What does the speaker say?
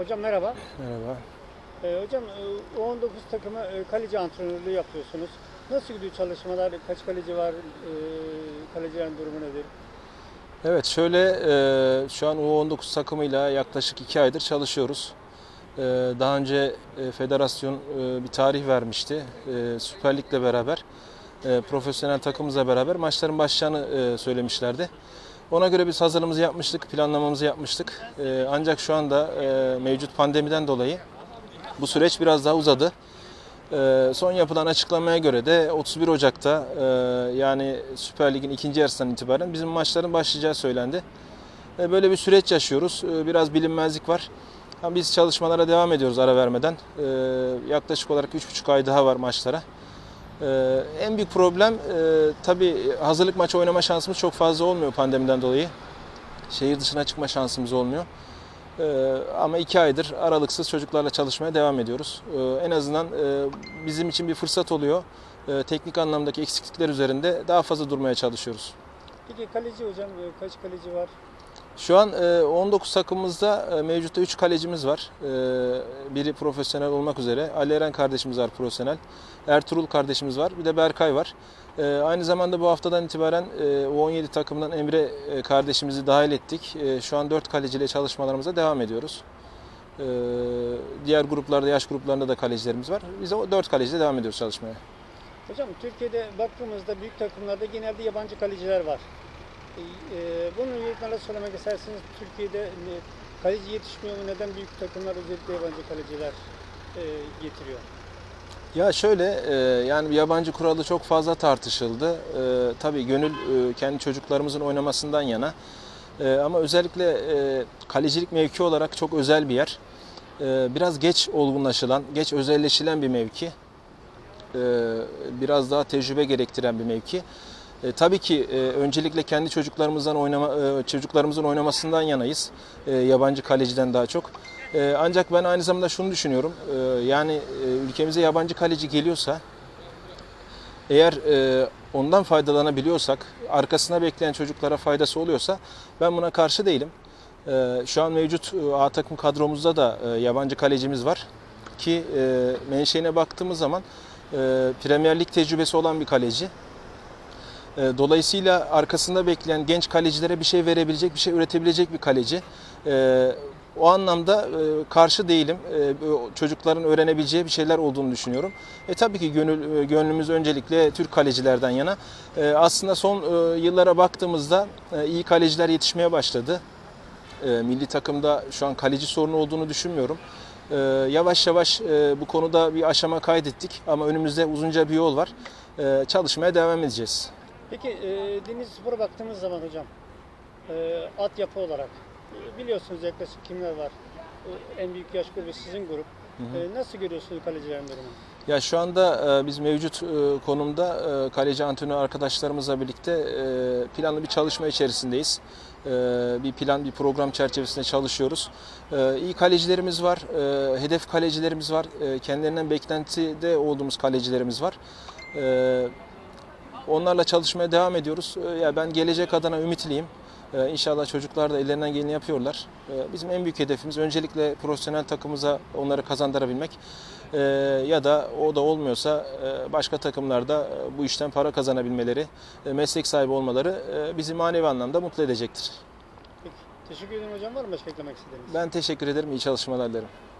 Hocam merhaba. Merhaba. Ee, hocam e, U19 takımı e, kaleci antrenörlüğü yapıyorsunuz. Nasıl gidiyor çalışmalar? Kaç kaleci var? E, kalecilerin durumu nedir? Evet şöyle e, şu an U19 takımıyla yaklaşık iki aydır çalışıyoruz. E, daha önce e, federasyon e, bir tarih vermişti. E, Süper Lig'le beraber, e, profesyonel takımımızla beraber maçların başlayacağını e, söylemişlerdi. Ona göre biz hazırlığımızı yapmıştık, planlamamızı yapmıştık. E, ancak şu anda e, mevcut pandemiden dolayı bu süreç biraz daha uzadı. Ee, son yapılan açıklamaya göre de 31 Ocak'ta e, yani Süper Lig'in ikinci yarısından itibaren bizim maçların başlayacağı söylendi. Böyle bir süreç yaşıyoruz. E, biraz bilinmezlik var. Biz çalışmalara devam ediyoruz ara vermeden. Yaklaşık olarak 3,5 ay daha var maçlara. E, en büyük problem e, tabii hazırlık maçı oynama şansımız çok fazla olmuyor pandemiden dolayı. Şehir dışına çıkma şansımız olmuyor. Ee, ama iki aydır aralıksız çocuklarla çalışmaya devam ediyoruz. Ee, en azından e, bizim için bir fırsat oluyor. Ee, teknik anlamdaki eksiklikler üzerinde daha fazla durmaya çalışıyoruz. Peki kaleci hocam e, kaç kaleci var? Şu an e, 19 takımımızda e, mevcutta 3 kalecimiz var. E, Biri profesyonel olmak üzere. Ali Eren kardeşimiz var profesyonel. Ertuğrul kardeşimiz var. Bir de Berkay var. E, Aynı zamanda bu haftadan itibaren e, U17 takımından Emre e, kardeşimizi dahil ettik. E, Şu an 4 kaleciyle çalışmalarımıza devam ediyoruz. E, Diğer gruplarda, yaş gruplarında da kalecilerimiz var. Biz o 4 kaleciyle devam ediyoruz çalışmaya. Hocam Türkiye'de baktığımızda büyük takımlarda genelde yabancı kaleciler var. E, e, bunu yurtlara söylemek isterseniz Türkiye'de e, kaleci yetişmiyor mu? Neden büyük takımlar özellikle yabancı kaleciler e, getiriyor? Ya şöyle e, yani yabancı kuralı çok fazla tartışıldı. E, tabii gönül e, kendi çocuklarımızın oynamasından yana. E, ama özellikle e, kalecilik mevki olarak çok özel bir yer. E, biraz geç olgunlaşılan, geç özelleşilen bir mevki. E, biraz daha tecrübe gerektiren bir mevki. E, tabii ki e, öncelikle kendi çocuklarımızdan oynama e, çocuklarımızın oynamasından yanayız. E, yabancı kaleciden daha çok. E, ancak ben aynı zamanda şunu düşünüyorum. E, yani e, ülkemize yabancı kaleci geliyorsa eğer e, ondan faydalanabiliyorsak, arkasına bekleyen çocuklara faydası oluyorsa ben buna karşı değilim. E, şu an mevcut e, A takım kadromuzda da e, yabancı kalecimiz var ki e, menşeine baktığımız zaman e, Premier Lig tecrübesi olan bir kaleci. E, Dolayısıyla arkasında bekleyen genç kalecilere bir şey verebilecek, bir şey üretebilecek bir kaleci. E, O anlamda e, karşı değilim. Çocukların öğrenebileceği bir şeyler olduğunu düşünüyorum. E tabii ki gönül, gönlümüz öncelikle Türk kalecilerden yana. Aslında son yıllara baktığımızda iyi kaleciler yetişmeye başladı. Milli takımda şu an kaleci sorunu olduğunu düşünmüyorum. Yavaş yavaş bu konuda bir aşama kaydettik ama önümüzde uzunca bir yol var. Çalışmaya devam edeceğiz. Peki e, Denizli Spor'a baktığımız zaman hocam e, altyapı olarak e, biliyorsunuz yaklaşık kimler var? E, en büyük yaş grubu sizin grup. E, nasıl görüyorsunuz kalecilerin durumunu? Ya şu anda e, biz mevcut e, konumda e, kaleci antrenör arkadaşlarımızla birlikte e, planlı bir çalışma içerisindeyiz. E, bir plan, bir program çerçevesinde çalışıyoruz. E, iyi kalecilerimiz var, e, hedef kalecilerimiz var, e, kendilerinden beklentide olduğumuz kalecilerimiz var. E, onlarla çalışmaya devam ediyoruz. E, ya ben gelecek adına ümitliyim. Ee, İnşallah çocuklar da ellerinden geleni yapıyorlar. Ee, Bizim en büyük hedefimiz öncelikle profesyonel takımıza onları kazandırabilmek. Ee, Ya da o da olmuyorsa e, başka takımlarda e, bu işten para kazanabilmeleri, e, meslek sahibi olmaları e, bizi manevi anlamda mutlu edecektir. Peki. Teşekkür ederim hocam. Var mı başka eklemek istediğiniz? Ben teşekkür ederim, iyi çalışmalar dilerim.